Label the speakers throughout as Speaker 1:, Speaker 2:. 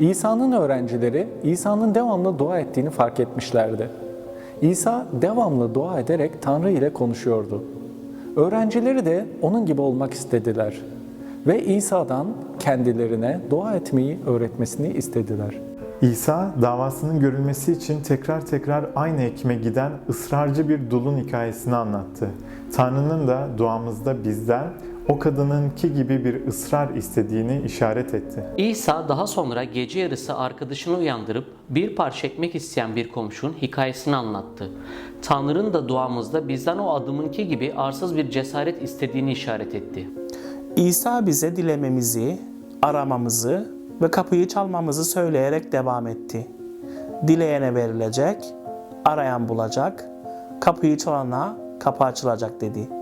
Speaker 1: İsa'nın öğrencileri İsa'nın devamlı dua ettiğini fark etmişlerdi. İsa devamlı dua ederek Tanrı ile konuşuyordu. Öğrencileri de onun gibi olmak istediler ve İsa'dan kendilerine dua etmeyi öğretmesini istediler.
Speaker 2: İsa davasının görülmesi için tekrar tekrar aynı hekime giden ısrarcı bir dulun hikayesini anlattı. Tanrı'nın da duamızda bizden o kadınınki gibi bir ısrar istediğini işaret etti.
Speaker 3: İsa daha sonra gece yarısı arkadaşını uyandırıp bir parça ekmek isteyen bir komşunun hikayesini anlattı. Tanrı'nın da duamızda bizden o adımınki gibi arsız bir cesaret istediğini işaret etti.
Speaker 4: İsa bize dilememizi, aramamızı ve kapıyı çalmamızı söyleyerek devam etti. Dileyene verilecek, arayan bulacak, kapıyı çalana kapı açılacak dedi.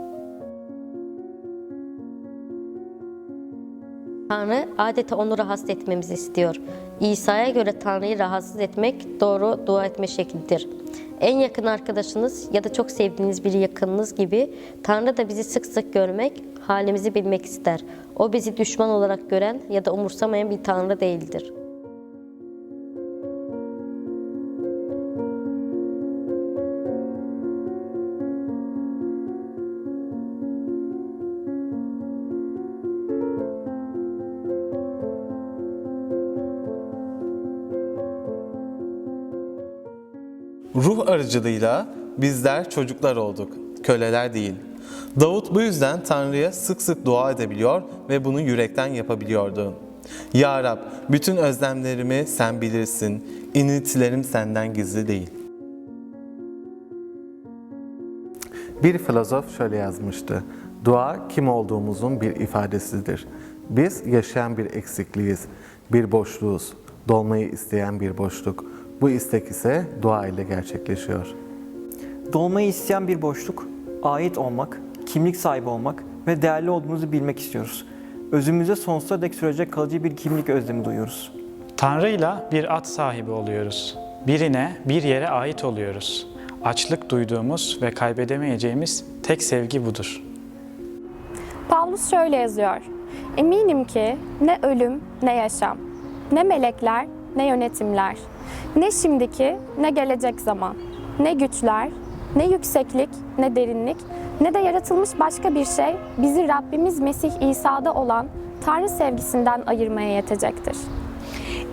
Speaker 5: Tanrı adeta onu rahatsız etmemizi istiyor. İsa'ya göre Tanrı'yı rahatsız etmek doğru dua etme şeklidir. En yakın arkadaşınız ya da çok sevdiğiniz bir yakınınız gibi Tanrı da bizi sık sık görmek, halimizi bilmek ister. O bizi düşman olarak gören ya da umursamayan bir Tanrı değildir.
Speaker 6: Ruh aracılığıyla bizler çocuklar olduk, köleler değil. Davut bu yüzden Tanrı'ya sık sık dua edebiliyor ve bunu yürekten yapabiliyordu. Ya Rab, bütün özlemlerimi sen bilirsin, iniltilerim senden gizli değil. Bir filozof şöyle yazmıştı. Dua kim olduğumuzun bir ifadesidir. Biz yaşayan bir eksikliğiz, bir boşluğuz, dolmayı isteyen bir boşluk. Bu istek ise dua ile gerçekleşiyor.
Speaker 7: Dolmayı isteyen bir boşluk, ait olmak, kimlik sahibi olmak ve değerli olduğumuzu bilmek istiyoruz. Özümüze sonsuza dek sürecek kalıcı bir kimlik özlemi duyuyoruz.
Speaker 8: Tanrı'yla bir at sahibi oluyoruz. Birine, bir yere ait oluyoruz. Açlık duyduğumuz ve kaybedemeyeceğimiz tek sevgi budur.
Speaker 9: Pavlus şöyle yazıyor. Eminim ki ne ölüm ne yaşam, ne melekler ne yönetimler, ne şimdiki ne gelecek zaman, ne güçler, ne yükseklik ne derinlik, ne de yaratılmış başka bir şey bizi Rabbimiz Mesih İsa'da olan Tanrı sevgisinden ayırmaya yetecektir.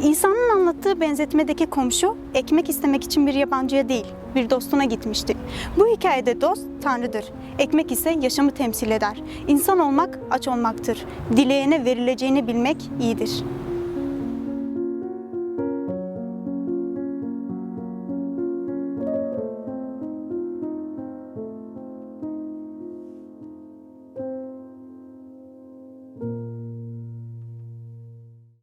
Speaker 10: İsa'nın anlattığı benzetmedeki komşu ekmek istemek için bir yabancıya değil, bir dostuna gitmişti. Bu hikayede dost Tanrı'dır. Ekmek ise yaşamı temsil eder. İnsan olmak aç olmaktır. Dileyene verileceğini bilmek iyidir.